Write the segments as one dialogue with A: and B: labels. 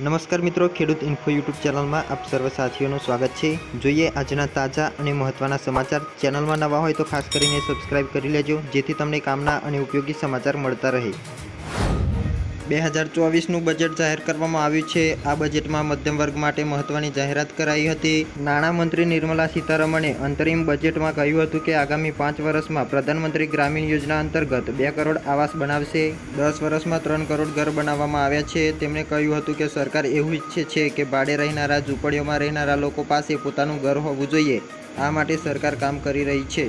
A: નમસ્કાર મિત્રો, ખેડૂત ઇન્ફો યુટ્યુબ ચેનલમાં આપ સર્વ સાથીઓનું સ્વાગત છે. જોઈએ આજના તાજા અને મહત્ત્વના સમાચાર. ચેનલમાં નવા હોય તો ખાસ કરીને સબસ્ક્રાઇબ કરી લેજો, જેથી તમને કામના અને ઉપયોગી સમાચાર મળતા રહે. બે હજાર ચોવીસનું બજેટ જાહેર કરવામાં આવ્યું છે. આ બજેટમાં મધ્યમ વર્ગ માટે મહત્ત્વની જાહેરાત કરાઈ હતી. નાણામંત્રી નિર્મલા સીતારમણે અંતરિમ બજેટમાં કહ્યું હતું કે આગામી પાંચ વર્ષમાં પ્રધાનમંત્રી ગ્રામીણ યોજના અંતર્ગત બે કરોડ આવાસ બનાવશે. દસ વર્ષમાં ત્રણ કરોડ ઘર બનાવવામાં આવ્યા છે. તેમણે કહ્યું હતું કે સરકાર એવું ઈચ્છે છે કે ભાડે રહેનારા, ઝૂંપડીઓમાં રહેનારા લોકો પાસે પોતાનું ઘર હોવું જોઈએ. આ માટે સરકાર કામ કરી રહી છે.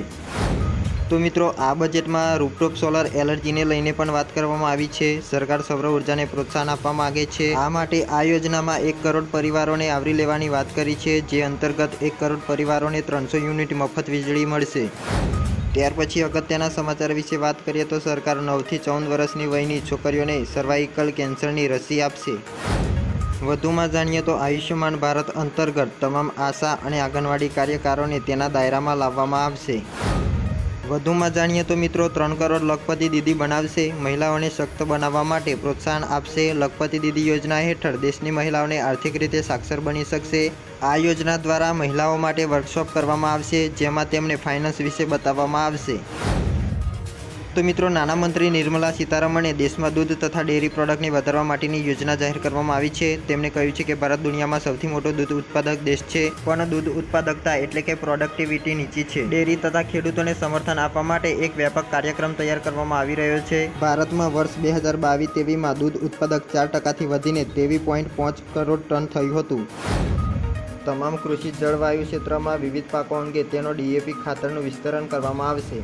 A: તો મિત્રો, આ બજેટમાં રૂપટોપ સોલર એલર્જીને લઈને પણ વાત કરવામાં આવી છે. સરકાર સૌર ઉર્જાને પ્રોત્સાહન આપવા માંગે છે. આ માટે આ યોજનામાં એક કરોડ પરિવારોને આવરી લેવાની વાત કરી છે, જે અંતર્ગત એક કરોડ પરિવારોને ત્રણસો યુનિટ મફત વીજળી મળશે. ત્યાર પછી અગત્યના સમાચાર વિશે વાત કરીએ તો સરકાર નવથી ચૌદ વર્ષની વયની છોકરીઓને સર્વાઇકલ કેન્સરની રસી આપશે. વધુમાં જાણીએ તો આયુષ્યમાન ભારત અંતર્ગત તમામ આશા અને આંગણવાડી કાર્યકારોને તેના દાયરામાં લાવવામાં આવશે. વધુમાં જાણીએ તો મિત્રો, ત્રણ કરોડ લખપતિ દીદી બનાવશે, મહિલાઓને સક્ત બનાવવા માટે પ્રોત્સાહન આપશે, લખપતિ દીદી યોજના હેઠળ દેશની મહિલાઓને આર્થિક રીતે સાક્ષર બની શકશે. આ યોજના દ્વારા મહિલાઓ માટે વર્કશોપ કરવામાં આવશે, જેમાં તેમને ફાઇનાન્સ વિશે બતાવવામાં આવશે. તો મિત્રો નાણામંત્રી નિર્મલા સીતારમણે દેશમાં દૂધ તથા ડેરી પ્રોડક્ટને વધારવા માટેની યોજના જાહેર કરવામાં આવી છે. તેમણે કહ્યું છે કે ભારત દુનિયામાં સૌથી મોટો દૂધ ઉત્પાદક દેશ છે, પણ દૂધ ઉત્પાદકતા એટલે કે પ્રોડક્ટિવિટી નીચી છે. ડેરી તથા ખેડૂતોને સમર્થન આપવા માટે એક વ્યાપક કાર્યક્રમ તૈયાર કરવામાં આવી રહ્યો છે. ભારતમાં વર્ષ બે હજાર બાવીસ તેવીમાં દૂધ ઉત્પાદક ચાર ટકાથી વધીને તેવી પોઈન્ટ પાંચ કરોડ ટન થયું હતું. તમામ કૃષિ જળવાયુ ક્ષેત્રમાં વિવિધ પાકો અંગે તેનો ડીએપી ખાતરનું વિસ્તરણ કરવામાં આવશે.